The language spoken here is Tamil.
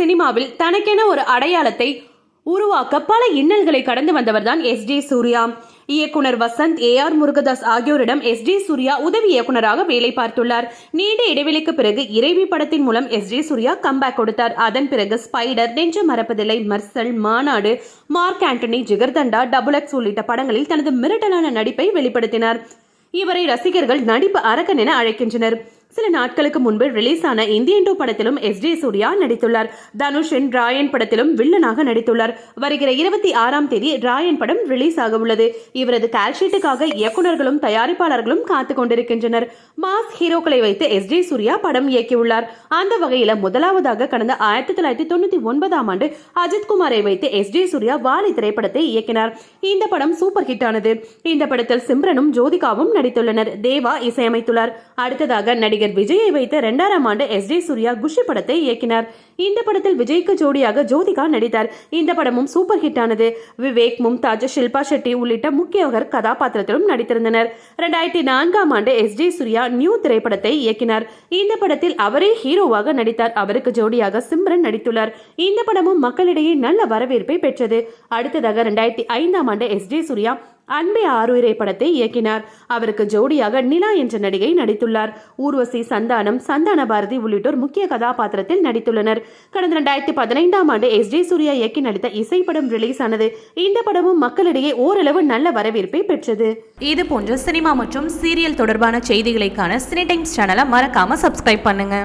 சினிமாவில் தனக்கென ஒரு அடையாளத்தை உருவாக்க பல இன்னல்களை கடந்து வந்தவர்தான் எஸ் ஜே சூர்யா. இயக்குனர் வசந்த் ஏ ஆர் முருகதாஸ் ஆகியோரிடம் எஸ் ஜே சூர்யா உதவி இயக்குனராக வேலை பார்த்துள்ளார். நீண்ட இடைவெளிக்கு பிறகு இறைவி படத்தின் மூலம் எஸ் ஜே சூர்யா கம்பேக் கொடுத்தார். அதன் பிறகு ஸ்பைடர் நெஞ்ச மரப்பதில்லை Mersal Maanaadu Mark Antony Jigarthanda double X உள்ளிட்ட படங்களில் தனது மிரட்டலான நடிப்பை வெளிப்படுத்தினார். இவரை ரசிகர்கள் நடிப்பு அரக்கன் என அழைக்கின்றனர். சில நாட்களுக்கு முன்பு ரிலீஸ் ஆன இந்தியன் படத்திலும் எஸ் ஜே சூர்யா நடித்துள்ளார். தனுஷின் ராயன் படத்திலும் வில்லனாக நடித்துள்ளார். வருகிற இருபத்தி ஆறாம் தேதி ராயன் படம் ரிலீஸ் ஆக உள்ளது. இவரது கால்ஷீட்டுக்காக இயக்குனர்களும் தயாரிப்பாளர்களும் காத்து கொண்டிருக்கின்றனர். மாஸ் ஹீரோக்களை வைத்து எஸ் ஜே சூர்யா படம் இயக்கியுள்ளார். அந்த வகையில முதலாவதாக கடந்த ஆயிரத்தி தொள்ளாயிரத்தி தொண்ணூத்தி ஒன்பதாம் ஆண்டு அஜித் குமாரை வைத்து எஸ் ஜே சூர்யா வாலி திரைப்படத்தை இயக்கினார். இந்த படம் சூப்பர் ஹிட் ஆனது. இந்த படத்தில் சிம்ரனும் ஜோதிகாவும் நடித்துள்ளனர். தேவா இசையமைத்துள்ளார். அடுத்ததாக நடிகர் நடிகர் விஜயை வைத்து இரண்டாயிரம் ஆண்டு எஸ் டி சூர்யா குஷி படத்தை இயக்கினார். இந்த படத்தில் விஜய்க்கு ஜோடியாக ஜோதிகா நடித்தார். இந்த படமும் சூப்பர் ஹிட் ஆனது. விவேக் மும்தாஜ் ஷில்பா ஷெட்டி உள்ளிட்ட முக்கியவர் கதாபாத்திரத்திலும் நடித்திருந்தனர். இரண்டாயிரத்தி நான்காம் ஆண்டு எஸ் டி சூர்யா நியூ திரைப்படத்தை இயக்கினார். இந்த படத்தில் அவரே ஹீரோவாக நடித்தார். அவருக்கு ஜோடியாக சிம்ரன் நடித்துள்ளார். இந்த படமும் மக்களிடையே நல்ல வரவேற்பை பெற்றது. அடுத்ததாக இரண்டாயிரத்தி ஐந்தாம் ஆண்டு எஸ் டி சூர்யா அன்பே ஆறுயிரை படத்தை இயக்கினார். அவருக்கு ஜோடியாக நிலா என்ற நடிகை நடித்துள்ளார். ஊர்வசி சந்தானம் சந்தான பாரதி உள்ளிட்டோர் முக்கிய கதாபாத்திரத்தில் நடித்துள்ளனர். கடந்த இரண்டாயிரத்தி பதினைந்தாம் ஆண்டு எஸ் ஜே சூர்யா இயக்கி நடித்த இசைப்படம் ரிலீஸ் ஆனது. இந்த படமும் மக்களிடையே ஓரளவு நல்ல வரவேற்பை பெற்றது. இது போன்ற சினிமா மற்றும் சீரியல் தொடர்பான செய்திகளைக்கான சினி டைம்ஸ் சேனலை மறக்காம சப்ஸ்கிரைப் பண்ணுங்க.